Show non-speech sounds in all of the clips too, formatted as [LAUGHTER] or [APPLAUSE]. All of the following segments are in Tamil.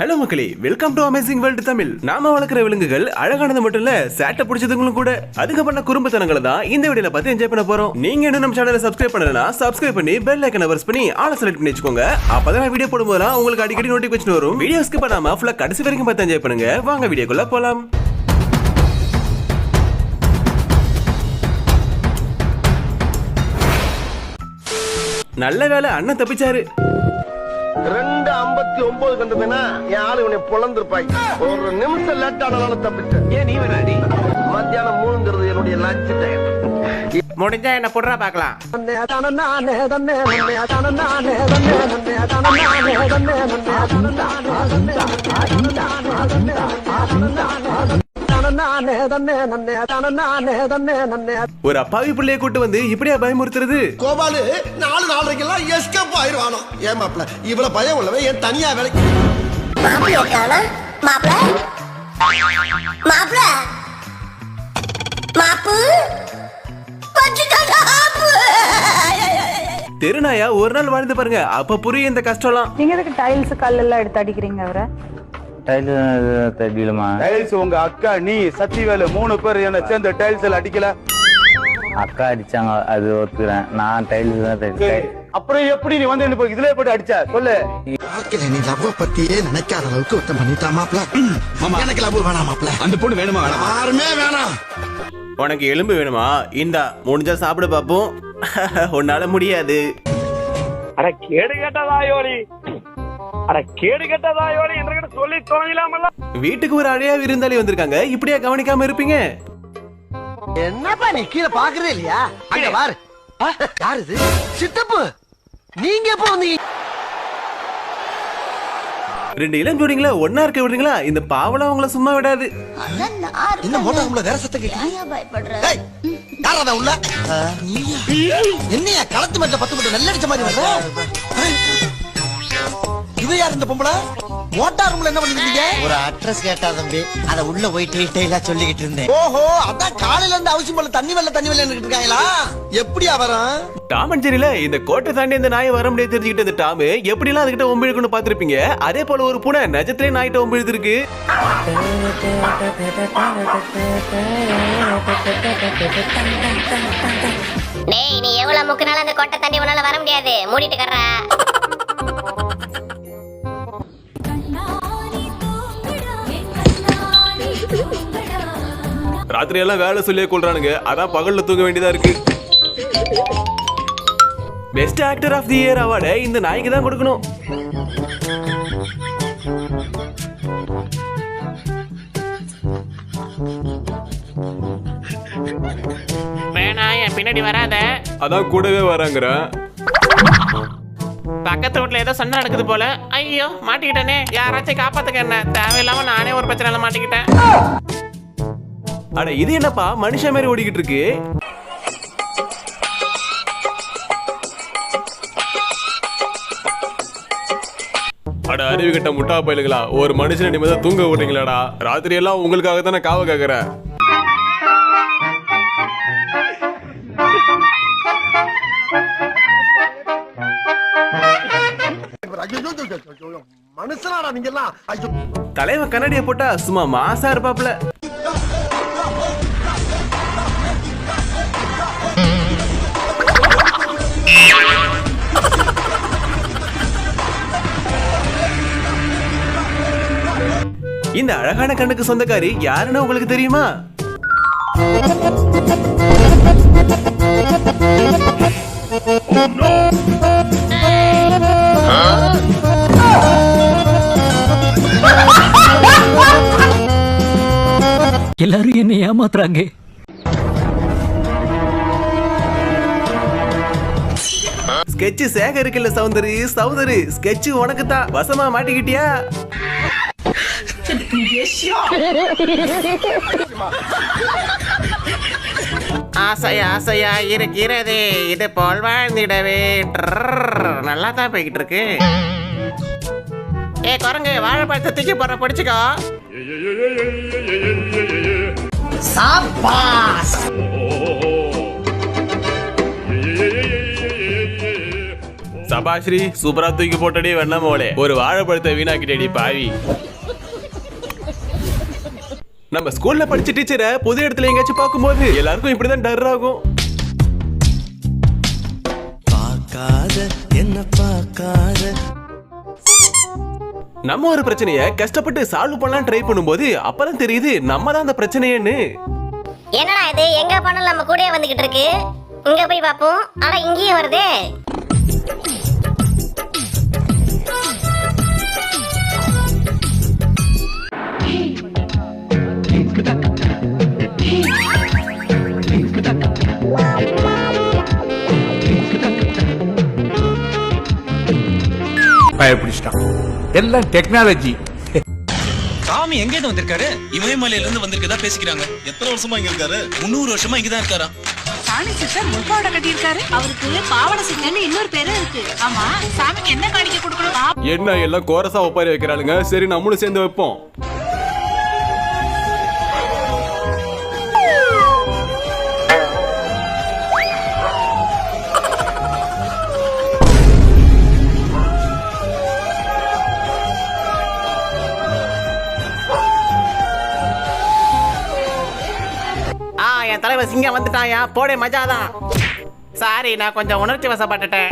ஹலோ மக்களே. Welcome to amazing world Tamil. நாம வளர்க்குற விலங்குகள் அழகானது மட்டும் இல்ல சேட்டை பிடிச்சதுங்களும் கூட. அதுக்கு பண்ண குறும்புத்தனங்களை தான் இந்த வீடியோல பார்த்து என்ஜாய் பண்ண போறோம். நீங்க இன்னும் நம்ம சேனலை சப்ஸ்கிரைப் பண்ணலனா சப்ஸ்கிரைப் பண்ணி பெல் ஐக்கனை பிரஸ் பண்ணி ஆள செலக்ட் பண்ணி வச்சுக்கோங்க. அப்பதான் நான் வீடியோ போடும்போதெல்லாம் உங்களுக்கு அடிக்கடி நோட்டிபிகேஷன் வரும். வீடியோ ஸ்கிப் பண்ணாம ஃபுல்லா கடைசி வரைக்கும் பார்த்து என்ஜாய் பண்ணுங்க. வாங்க வீடியோக்குள்ள போலாம். நல்ல வேலை அண்ணன் தப்பிச்சாரு. ரெண்டு ஐம்பத்தி ஒன்பது கண்டதுன்னா என் ஆளு உன்னை பொழந்திருப்பாங்க ஒரு நிமிஷம் லேட் ஆனாலும் தப்பிச்சேன் ஏன் நீ வேணாடி? மத்தியானம் மூணுங்கிறது என்னுடைய லஞ்ச் டைம் முடிஞ்சா என்ன புடுறா பாக்கலாம் ஒரு அப்பாவி பிள்ளைய கூட்டு வந்து இப்படியா பயமுறுத்துறது? கோபாலு நாலு நாலரைக்கெல்லாம் எஸ்கப் ஆயிருவானோ? ஏன் மாப்பிள இவ்வளவு பயம் உள்ளவன் ஏன் தனியா வேலைக்கு மாப்பிள்ளை காணா மாப்பிள்ள மாப்பிள்ள மாப்பு. பச்சுட்டாடா, ஆப்பு. தெருநாயா ஒரு நாள் வாழ்ந்து பாருங்க. அப்ப புரியும் இந்த கஷ்டம்லாம். நீங்க எதுக்கு டைல்ஸ் கல்லெல்லாம் எடுத்து அடிக்கிறீங்க அவரை? டைல்ஸ் உங்க அக்கா நீ சத்திவேலு மூணு பேர் என்ன சேர்ந்து டைல்ஸ் அடிக்கல. அக்கா அடிச்சாங்க அது ஒத்துக்கிறேன். நான் டைல்ஸ் தான் அப்புறம் எப்படி நீ வந்து என்ன இதுல போட்டு அடிச்ச? சொல்லு. நீ லவ் பத்தியே நினைக்காத அளவுக்கு ஒருத்தன் பண்ணிட்டா மாப்பிள. எனக்கு லவ் வேணாம் மாப்பிள. அந்த பொண்ணு வேணுமா? வேணாம் யாருமே வேணாம். உனக்கு எலும்பு வேணுமா? இந்தா முடிஞ்சா சாப்பிட பாப்போம். [LAUGHS] உன்னால முடியாது. அட கேடு கேட்டதாயோலி அட கேடு கேட்டதாயோலி என்கிட்ட வீட்டுக்கு ஒரு அழையா விருந்தாளி வந்திருக்காங்க. இப்படியா கவனிக்காம இருப்பீங்க? என்னப்பா நீ கீழே பாக்குறதே இல்லையா? அங்க பாரு. யாரு இது சித்தப்பு. நீங்க எப்போ வந்தீங்க? ரெண்டு இளம் ஜோடிங்களா ஒன்னா இருக்க விடுறீங்களா? இந்த பாவலம் அவங்கள சும்மா விடாது. என்ன மோட்டார் உள்ள வேற சத்தம் கேட்குது. யாரடா உள்ள? என்னையா? களத்து மேட்ல பத்து மட்டும் நெல் அடிச்ச மாதிரி வர்ற? இது யார் இந்த பொம்பளை? மோட்டார் ரூம்ல என்ன பண்ணிருக்கீங்க? ஒரு அட்ரஸ் கேட்டா தம்பி அத உள்ள போய் டீடைலா சொல்லிக்கிட்டு இருந்தேன். ஓஹோ அதான் காலையில இருந்து அவசியம் போல தண்ணி வெள்ள தண்ணி வெள்ள இருக்காங்களா? எப்படியா வரும் டாம் அண்ட் ஜெரில இந்த கோட்டை தாண்டி இந்த நாயை வர முடியாது தெரிஞ்சுக்கிட்ட இந்த டாமு. எப்படிலாம் அதுகிட்ட ஒம்பு பார்த்திருப்பீங்க? அதே போல ஒரு பூனை நிஜத்திலே நாய்கிட்ட ஒம்பு இழுத்துருக்கு டேய் நீ எவ்வளவு முக்குனாலும் அந்த கொட்டை தண்ணி உன்னால வர முடியாது. மூடிட்டு கர்றா. ராத்திரி எல்லாம் வேலை சொல்லியே கொள்றானுங்க. அதான் பகல்ல தூங்க வேண்டியதா இருக்கு. Best actor of the year அவார்டை இந்த நாய்க்கு தான் கொடுக்கணும். வேணா என் பின்னாடி வராத. அதான் கூடவே வராங்கிறேன். பக்கத்து வீட்டுல ஏதோ சண்டை நடக்குது போல. ஐயோ மாட்டிக்கிட்டேனே. யாராச்சும் காப்பாத்துக்க என்ன? தேவையில்லாம நானே ஒரு பிரச்சனைல மாட்டிக்கிட்டேன். அட இது என்னப்பா? மனுஷன் மாதிரி ஓடிக்கிட்டு இருக்கு அட அறிவு கட்ட முட்டா பயலுங்களா ஒரு மனுஷனை நிம்மதியா தூங்க விடுறீங்களாடா? ராத்திரி எல்லாம் உங்களுக்காக தானே காவ கேக்குறேன் மனுஷனாடா நீங்க எல்லாம் தலைவன் கண்ணாடியை போட்டா சும்மா மாசா இருப்பாப்ல இந்த அழகான கண்ணுக்கு சொந்தக்காரி யாருன்னு உங்களுக்கு தெரியுமா? எல்லாரும் என்னை ஏமாத்துறாங்க. ஸ்கெட்ச் சேகரிக்கல சௌந்தரி சௌந்தரி ஸ்கெட்ச் உனக்கு தான் வசமா மாட்டிக்கிட்டியா ஆசை ஆசையா இருக்கிறது இது போல் வாழ்ந்திடவே. நல்லா தான் போய்கிட்டு இருக்கு ஏ குரங்கு வாழைப்பழத்தை தூக்கி போற பிடிச்சிக்கோ சபாஸ்ரீ சூப்பரா தூக்கி போட்டடி வெண்ணமோளே ஒரு வாழைப்பழத்தை வீணாக்கிட்டடி பாவி. நம்ம ஸ்கூல்ல படிச்ச டீச்சரை புது இடத்துல எங்கேயாச்சும் பார்க்கும்போது எல்லாருக்கும் இப்படிதான் டர் ஆகும். பார்க்காத என்ன பார்க்காத. நம்ம ஒரு பிரச்சனைய கஷ்டப்பட்டு சால்வ் பண்ணலாம் ட்ரை பண்ணும்போது அப்பதான் தெரியுது நம்ம தான் அந்த பிரச்சனையன்னு. என்னடா இது? எங்க போனாலும் நம்ம கூடயே வந்துகிட்டு இருக்கு? இங்க போய் பாப்போம் ஆனா இங்கேயும் வருதே. பயப்பிடிச்சிட்டான். எல்லாம் டெக்னாலஜி சாமி எங்க இருந்து வந்திருக்காரு? இமயமலையில இருந்து வந்திருக்கதா பேசிக்கிறாங்க. எத்தனை வருஷமா இங்க இருக்காரு? முந்நூறு வருஷமா இங்கதான் இருக்காரா? சாமி சிஸ்டர் முப்பாவடை கட்டியிருக்காரு. அவருக்கு பாவட சிங்கன்னு இன்னொரு பேரும் இருக்கு. ஆமா சாமிக்கு என்ன காணிக்க கொடுக்கணும்? என்ன எல்லாம் கோரசா ஒப்பாரி வைக்கிறாளுங்க? சரி நம்மளும் சேர்ந்து வைப்போம். தலைவர் சிங்கம் வந்துட்டாயா? போடே மஜாதான் சாரி நான் கொஞ்சம் உணர்ச்சி வசப்பட்டுட்டேன்.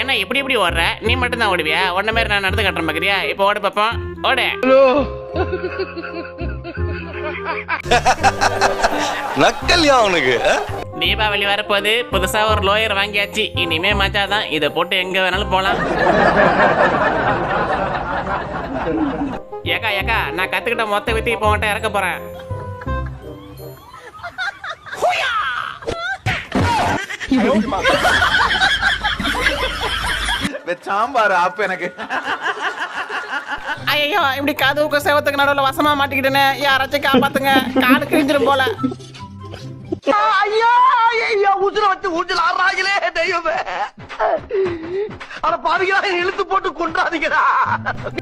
என்ன இப்படி இப்படி ஓடுற? நீ மட்டும் தான் ஓடுவியா? உன்ன மாதிரி நான் நடந்து கட்டுற மாதிரியா? இப்போ ஓடு பாப்போம். ஓடு. நக்கல்யா அவனுக்கு தீபாவளி வரப்போது புதுசா ஒரு லோயர் வாங்கியாச்சு. இனிமே மஜாதான் இதை போட்டு எங்க வேணாலும் போலாம். ஏக்கா ஏக்கா நான் கத்துக்கிட்ட மொத்த வித்தி இப்போ உன்கிட்ட இறக்க போறேன். சாம்பார் அப்ப எனக்கு. ஐயோ இப்படி கதவுக்கு செவத்துக்கு நடுவுல வசமா மாட்டிக்கிட்டேனே யாராச்சும் காப்பாத்துங்க. காடு கிழிஞ்சிரும் போல. ஐயோ ஐயோ உசுர வச்சு ஊஞ்சல் ஆடுறாங்களே தெய்வமே. அட பாவிகளா இழுத்து போட்டு கொண்டாதீங்கடா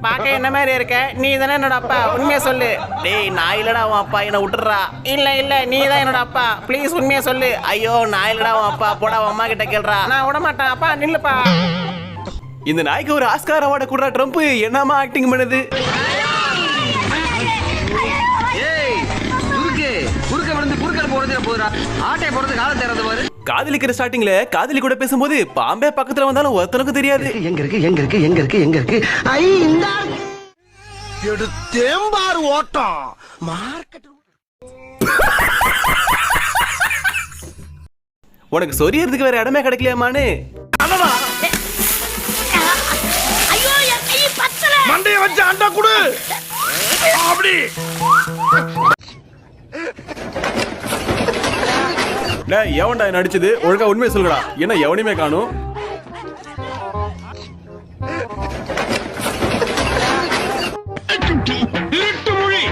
பார்க்க என்ன மாதிரி இருக்க? நீ தானே என்னோட அப்பா. உண்மையை சொல்லு. டேய் நான் இல்லடா உன் அப்பா என்ன விட்டுறா இல்ல இல்ல நீ தான் என்னோட அப்பா. ப்ளீஸ் உண்மையை சொல்லு. ஐயோ நான் இல்லடா உன் அப்பா. போடா உன் அம்மா கிட்ட கேள்றா நான் விட மாட்டேன். அப்பா நில்லுப்பா. இந்த நாய்க்கு ஒரு ஆஸ்கார் அவார்டு கொடுறா ட்ரம்ப். என்னமா ஆக்டிங் பண்ணுது? ஏய் குறுக்கு குறுக்க விழுந்து குறுக்கல் போறது போதுடா. ஆட்டை போறது காலம் தேர்றது பாரு. காதலிக்கிற ஸ்டார்டிங்ல காதலி கூட பேசும்போது பாம்பே பக்கத்துல வந்தாலும் ஒருத்தனுக்கு தெரியாது. எங்க இருக்கு எங்க இருக்கு எங்க இருக்கு எங்க இருக்கு? ஐ இந்த எடுத்தேம்பார் ஓட்டம். மார்க்கெட் உனக்கு சொரியறதுக்கு வேற இடமே கிடைக்கலையாமான்னு? மண்டைய வச்சு அண்டா குடு. அப்படி டேய் எவன்டா என்ன அடிச்சது. ஒழுங்கா உண்மையை சொல்லுடா என்ன எவனையுமே காணும். திருட்டு மொழி.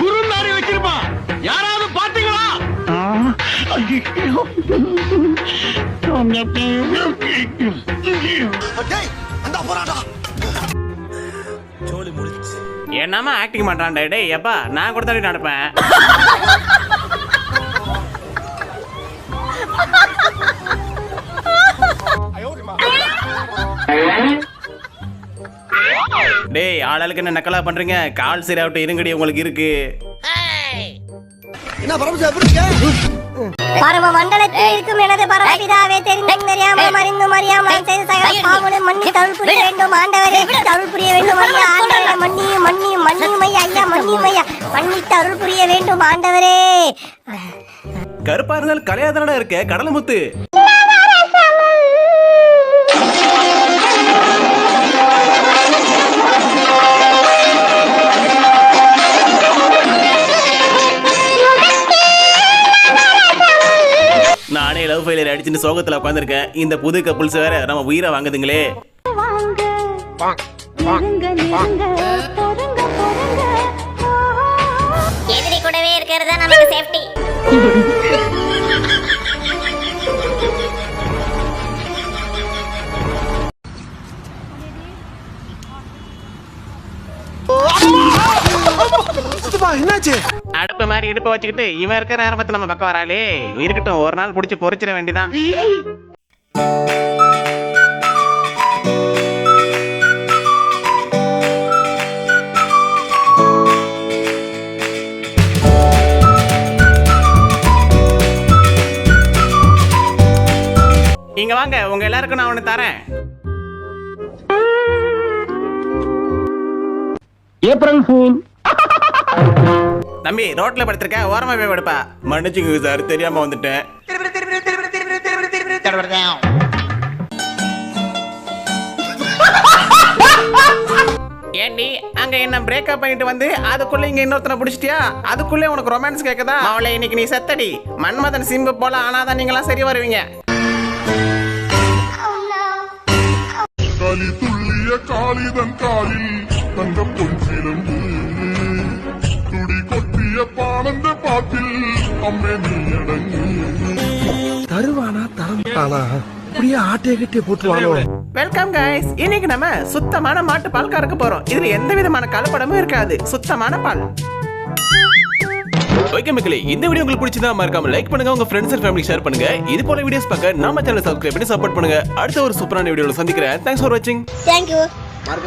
குறுந்தாரி வச்சிருப்பான் யாராவது பாத்தீங்களா? டேய் அந்த போறாடா என்னமா ஆக்டிங் பண்றான்டா டேய் எப்பா நான் கூட தான் நடப்பேன் [LAUGHS] டேய் ஆளாளுக்கு என்ன நக்கலா பண்றீங்க? கால் சரியாவிட்டு இருங்கடி உங்களுக்கு இருக்கு. என்ன பரமசா எப்படி இருக்க பரம மண்டலத்தில் இருக்கும் எனது பரமபிதாவே தெரிந்தும் தெரியாமல் மறிந்தும் அறியாமல் செய்த சகல மன்னி தருள் புரிய வேண்டும் ஆண்டவரே. தருள் புரிய வேண்டும் ஐயா ஆண்டவரே மன்னியும் மன்னியும் ஐயா ஐயா மன்னியும் ஐயா மன்னித்து அருள் புரிய வேண்டும் ஆண்டவரே. கருப்பா இருந்தாலும் கலையாதானடா இருக்க? கடலை முத்து. நானே லவ் ஃபெயிலியர் அடிச்சுட்டு சோகத்துல உட்காந்துருக்கேன் இந்த புது கப்புள்ஸ் வேற நம்ம உயிரை வாங்குதுங்களே. எதிரி கூடவே இருக்கிறது நமக்கு சேஃப்டி என்னாச்சு? அடுப்பு மாதிரி இடுப்பு வச்சுக்கிட்டு இவன் இருக்கிற நேரத்துல நம்ம பக்கம் வராளே. இருக்கட்டும் ஒரு நாள் புடிச்சு பொறிச்சிட வேண்டியதான் இங்க வாங்க உங்க எல்லாருக்கும் நான் ஒண்ணு தரேன். April fool. தம்பி ரோட்ல படுத்திருக்க ஓரமா போய் படுப்பா. மன்னிச்சுங்க சார் தெரியாம வந்துட்டேன். ஏண்டி அங்க என்ன பிரேக்கப் பண்ணிட்டு வந்து அதுக்குள்ள இங்க இன்னொருத்தனை பிடிச்சிட்டியா? அதுக்குள்ளே உனக்கு ரொமான்ஸ் கேக்குதா? அவளை இன்னைக்கு நீ செத்தடி. மன்மதன் சிம்பு போல ஆனாதான் நீங்களாம் சரி வருவீங்க. களி துள்ளிய காளிதன் காலில் தங்க துடி கொட்டிய பானந்த பாட்டில் அம்மே நீ அடங்கு. தருவானா தரமாட்டானா? அப்படியே ஆட்டைய கட்டி போட்டுருவானோ வெல்கம் கைஸ் இன்னைக்கு நம்ம சுத்தமான மாட்டு பால் கறக்க போறோம். இதுல எந்த விதமான கலப்படமும் இருக்காது. சுத்தமான பால். ஓகே மக்களே இந்த வீடியோ உங்களுக்கு பிடிச்சதா மறக்காம லைக் பண்ணுங்க உங்க ஃப்ரெண்ட்ஸ் அண்ட் ஃபேமிலி ஷேர் பண்ணுங்க. இது போல வீடியோஸ் பார்க்க நம்ம சேனல் சப்ஸ்கிரைப் பண்ணி சப்போர்ட் பண்ணுங்க. அடுத்த ஒரு சூப்பரான வீடியோல சந்திக்கிறேன். தேங்க்ஸ் ஃபார் வாட்சிங் தேங்க்யூ